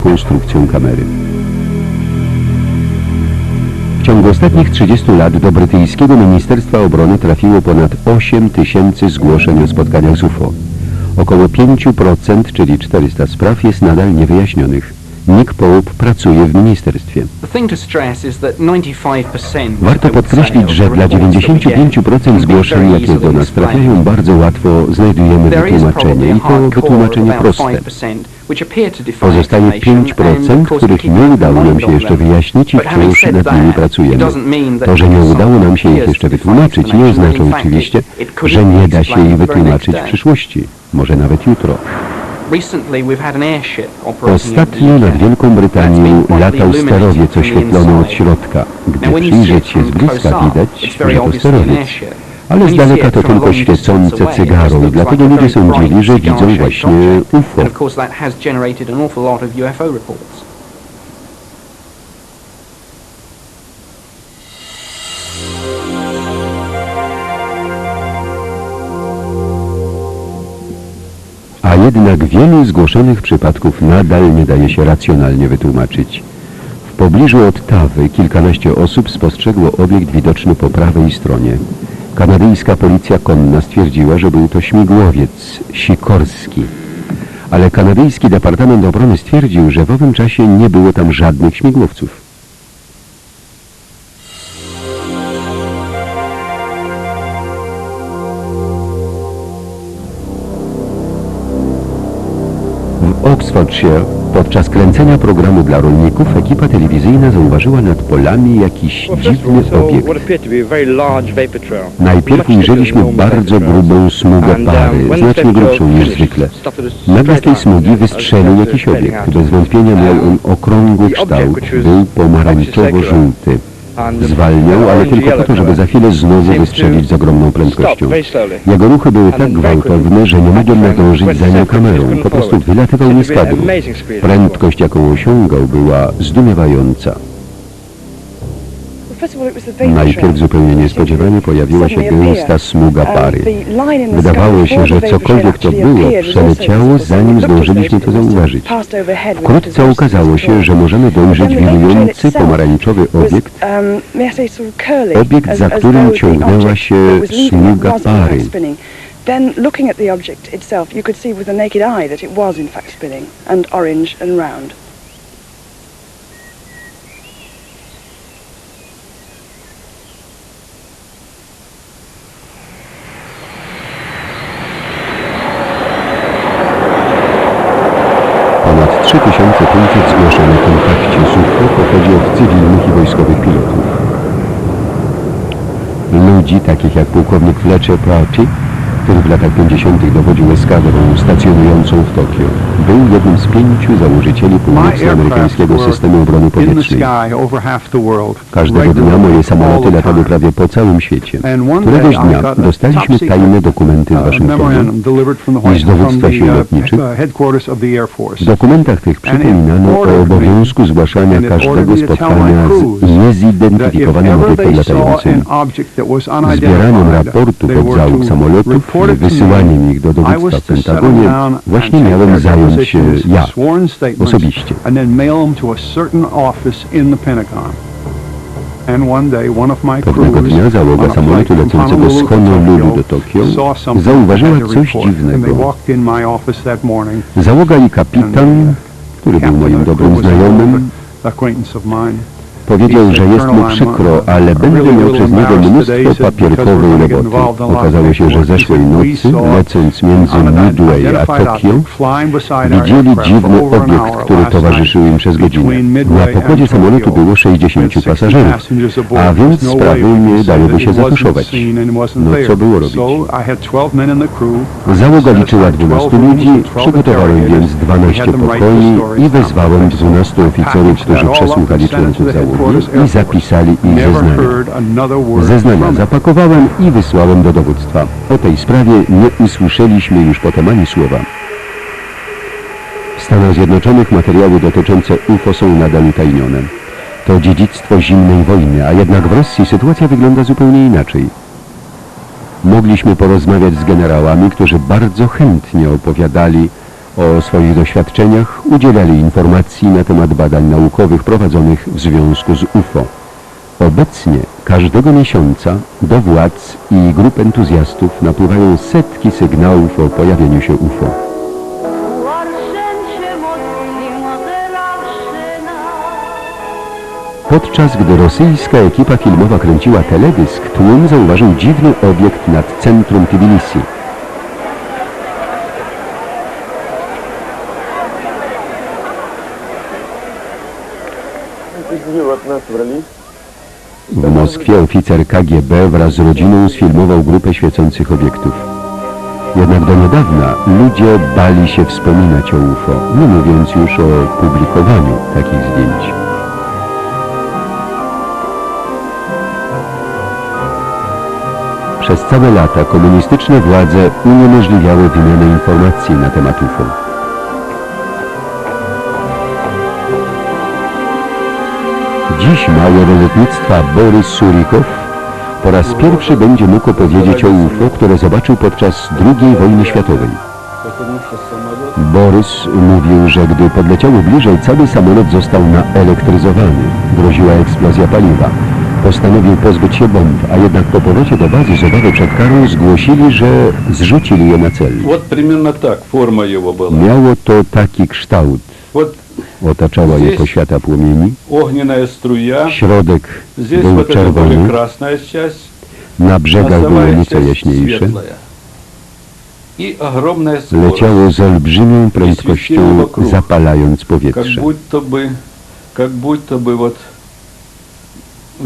konstrukcją kamery. W ciągu ostatnich 30 lat do brytyjskiego Ministerstwa Obrony trafiło ponad 8 tysięcy zgłoszeń o spotkaniach z UFO. Około 5%, czyli 400 spraw jest nadal niewyjaśnionych. Nick Pope pracuje w ministerstwie. Warto podkreślić, że dla 95% zgłoszeń, jakie do nas trafiają, bardzo łatwo znajdujemy wytłumaczenie i to wytłumaczenie proste. Pozostaje 5%, których nie udało nam się jeszcze wyjaśnić i wciąż nad nimi pracujemy. To, że nie udało nam się ich jeszcze wytłumaczyć, nie oznacza oczywiście, że nie da się ich wytłumaczyć w przyszłości, może nawet jutro. Ostatnio nad Wielką Brytanią latał sterowiec oświetlony od środka. Gdy przyjrzeć się z bliska widać, że to sterowiec. Ale z daleka to tylko świecące cygaro dlatego ludzie sądzili, że widzą właśnie UFO. A jednak wielu zgłoszonych przypadków nadal nie daje się racjonalnie wytłumaczyć. W pobliżu Ottawy kilkanaście osób spostrzegło obiekt widoczny po prawej stronie. Kanadyjska policja konna stwierdziła, że był to śmigłowiec Sikorski. Ale kanadyjski Departament Obrony stwierdził, że w owym czasie nie było tam żadnych śmigłowców. W Oxfordshire podczas kręcenia programu dla rolników ekipa telewizyjna zauważyła nad polami jakiś dziwny obiekt. Najpierw ujrzeliśmy bardzo grubą smugę pary, znacznie grubszą niż zwykle. Nagle z tej smugi wystrzelił jakiś obiekt. Bez wątpienia miał on okrągły kształt, był pomarańczowo-żółty. Zwalniał, ale tylko po to, żeby za chwilę znowu wystrzelić z ogromną prędkością. Jego ruchy były tak gwałtowne, że nie mogłem nadążyć za nim kamerą. Po prostu wylatywał mi z kadru. Prędkość, jaką osiągał, była zdumiewająca. Najpierw zupełnie niespodziewanie pojawiła się gęsta smuga pary. Wydawało się, że cokolwiek to było, przeleciało, zanim zdążyliśmy to zauważyć. Wkrótce okazało się, że możemy dojrzeć wirujący pomarańczowy obiekt, obiekt, za którym ciągnęła się smuga pary. Then looking at the object itself, you could see with the naked eye that it was in fact spinning and orange and round. Ponad 3500 zgłoszeń o kontakcie z UFO pochodzi od cywilnych i wojskowych pilotów. Ludzi takich jak pułkownik Fletcher Prouty, który w latach 50. dowodził eskadrą stacjonującą w Tokio. Był jednym z pięciu założycieli północnoamerykańskiego systemu obrony powietrznej. Każdego dnia moje samoloty latały prawie po całym świecie. Któregoś dnia dostaliśmy tajne dokumenty z Waszyngtonu i z dowództwa sił lotniczych. W dokumentach tych przypominano o obowiązku zgłaszania każdego spotkania z niezidentyfikowanym obiektem latającym. Zbieraniem raportów od załóg samolotów i wysyłaniem ich do dowództwa w Pentagonie właśnie miałem zająć się ja, osobiście. Pewnego dnia załoga samolotu lecącego z Honolulu do Tokio zauważyła coś dziwnego. Załoga i kapitan, który był moim dobrym znajomym, Powiedział, że jest mu przykro, ale będzie miał przez niego mnóstwo papierkowej roboty. Okazało się, że zeszłej nocy, lecąc między Midway a Tokio, widzieli dziwny obiekt, który towarzyszył im przez godzinę. Na pokładzie samolotu było 60 pasażerów, a więc sprawy nie dałyby się zatuszować. No co było robić? Załoga liczyła 12 ludzi, przygotowałem więc 12 pokoi i wezwałem 12 oficerów, którzy przesłuchali członków załogi i zapisali ich zeznania. Zeznania zapakowałem i wysłałem do dowództwa. O tej sprawie nie usłyszeliśmy już potem ani słowa. W Stanach Zjednoczonych materiały dotyczące UFO są nadal utajnione. To dziedzictwo zimnej wojny, a jednak w Rosji sytuacja wygląda zupełnie inaczej. Mogliśmy porozmawiać z generałami, którzy bardzo chętnie opowiadali O swoich doświadczeniach udzielali informacji na temat badań naukowych prowadzonych w związku z UFO. Obecnie każdego miesiąca do władz i grup entuzjastów napływają setki sygnałów o pojawieniu się UFO. Podczas gdy rosyjska ekipa filmowa kręciła teledysk, tłum zauważył dziwny obiekt nad centrum Tbilisi. W Moskwie oficer KGB wraz z rodziną sfilmował grupę świecących obiektów. Jednak do niedawna ludzie bali się wspominać o UFO, nie mówiąc już o publikowaniu takich zdjęć. Przez całe lata komunistyczne władze uniemożliwiały wymianę informacji na temat UFO. Dziś major lotnictwa Borys Surikow po raz pierwszy będzie mógł opowiedzieć o UFO, które zobaczył podczas II wojny światowej. Borys mówił, że gdy podleciały bliżej, cały samolot został naelektryzowany. Groziła eksplozja paliwa. Postanowił pozbyć się bomb, a jednak po powrocie do bazy z obawy przed karą zgłosili, że zrzucili je na cel. Вот примерно так форма его была. Miało to taki kształt. Вот Otaczała je poświata płomieni. огненная струя. Środek Здесь był вот это более czerwony, красная часть, na brzegach było основная nieco часть jaśniejsze. светлая. И огромная скорость. Leciało z olbrzymią prędkością, zapalając Как powietrze. будто бы, как будто бы вот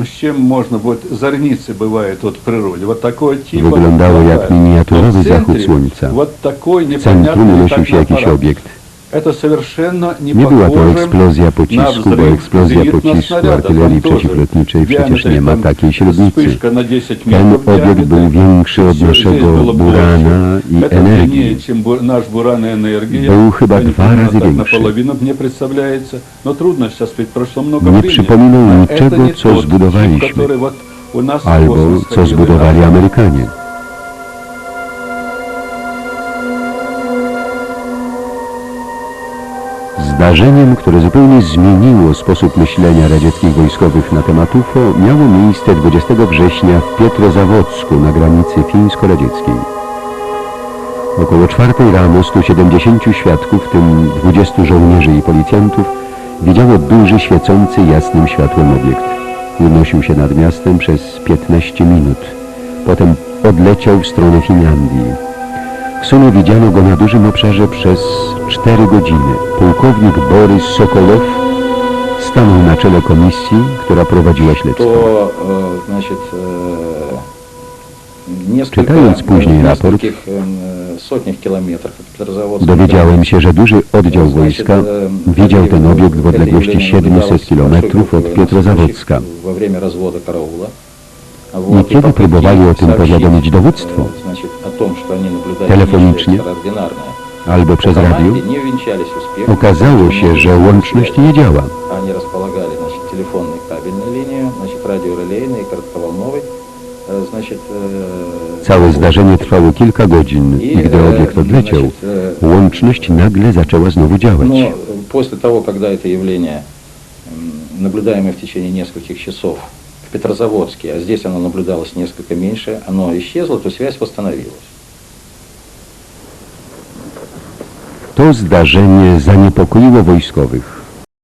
с чем можно, вот зорницы бывают вот в природе, вот такой типа. Wyglądało jak бывает. miniaturowy Но в zachód центре słońca. Вот такой W centrum непонятный unosił się jakiś летательный аппарат. Nie była to eksplozja pocisku, bo eksplozja pocisku artylerii przeciwlotniczej przecież nie ma takiej średnicy. Ten obiekt był większy od naszego Burana i energii. Był chyba dwa razy większy. Nie przypominał niczego, co zbudowaliśmy, albo co zbudowali Amerykanie. Zdarzeniem, które zupełnie zmieniło sposób myślenia radzieckich wojskowych na temat UFO, miało miejsce 20 września w Pietrozawodzku na granicy fińsko-radzieckiej. Około czwartej rano 170 świadków, w tym 20 żołnierzy i policjantów, widziało duży, świecący jasnym światłem obiekt. Unosił się nad miastem przez 15 minut. Potem odleciał w stronę Finlandii. W sumie widziano go na dużym obszarze przez 4 godziny. Pułkownik Borys Sokolow stanął na czele komisji, która prowadziła śledztwo. то, э, значит, э, несколько, Czytając później э, в raport, нескольких э, сотнях километров от Петрозаводска Dowiedziałem się, że duży oddział Значит, wojska э, widział ten это obiekt w odległości явление 700 наблюдалось kilometrów большой od группой Pietrozawodzka. военнослужащих Во время развода караула. I Вот, kiedy попытки próbowali o tym сообщить, powiadomić dowództwo, э, значит, о том, что они наблюдали Telefonicznie, нечто экстраординарное, albo przez по команде radio, не увенчались успехом. okazało się, że łączność nie działa. Они располагали, значит, телефонной кабельной линию, значит, радиорелейной и коротковолновой. Э, Значит, э, Całe zdarzenie trwało kilka godzin i gdy э, obiekt odleciał, значит, э, łączność nagle zaczęła znowu działać. Но после того, когда это явление, м, наблюдаемое в течение нескольких часов в Петрозаводске, а здесь оно наблюдалось несколько меньше, оно исчезло, то связь восстановилась. To zdarzenie zaniepokoiło wojskowych.